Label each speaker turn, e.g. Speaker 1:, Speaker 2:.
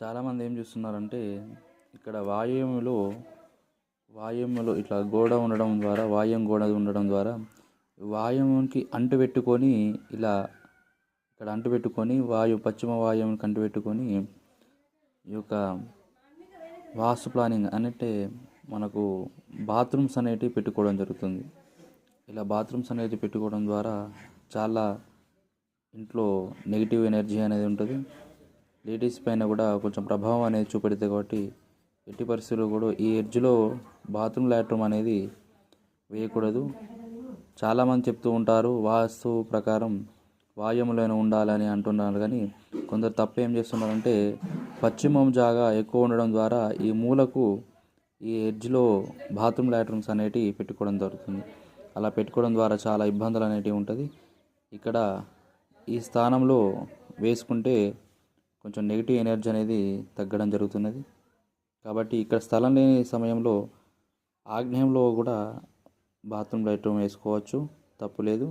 Speaker 1: చాలామంది ఏం చేస్తున్నారంటే ఇక్కడ వాయువ్యంలో వాయువ్యంలో ఇట్లా గోడ ఉండడం ద్వారా వాయుం గోడ ఉండడం ద్వారా వాయువ్యంకి అంటు పెట్టుకొని ఇలా ఇక్కడ అంటు పెట్టుకొని వాయు పశ్చిమ వాయువుకి అంటు పెట్టుకొని ఈ యొక్క వాస్తు ప్లానింగ్ అంటే మనకు బాత్రూమ్స్ అనేటివి పెట్టుకోవడం జరుగుతుంది. ఇలా బాత్రూమ్స్ అనేది పెట్టుకోవడం ద్వారా చాలా ఇంట్లో నెగిటివ్ ఎనర్జీ అనేది ఉంటుంది. లేడీస్ పైన కూడా కొంచెం ప్రభావం అనేది చూపెడితే కాబట్టి ఎట్టి పరిస్థితుల్లో కూడా ఈ ఎడ్జ్లో బాత్రూమ్ లాట్రూమ్ అనేది వేయకూడదు. చాలామంది చెప్తూ ఉంటారు వాస్తు ప్రకారం వాయుములైన ఉండాలని అంటున్నారు కానీ కొందరు తప్పు ఏం చేస్తున్నారంటే పశ్చిమం జాగా ఎక్కువ ఉండడం ద్వారా ఈ మూలకు ఈ ఎడ్జ్లో బాత్రూమ్ లాట్రూమ్స్ అనేటివి పెట్టుకోవడం జరుగుతుంది. అలా పెట్టుకోవడం ద్వారా చాలా ఇబ్బందులు అనేటివి ఉంటుంది. ఇక్కడ ఈ స్థానంలో వేసుకుంటే కొంచెం నెగిటివ్ ఎనర్జీ అనేది తగ్గడం జరుగుతున్నది. కాబట్టి ఇక్కడ స్థలం లేని సమయంలో ఆగ్నేయంలో కూడా బాత్రూమ్ లైట్రూమ్ వేసుకోవచ్చు. తప్పు లేదు.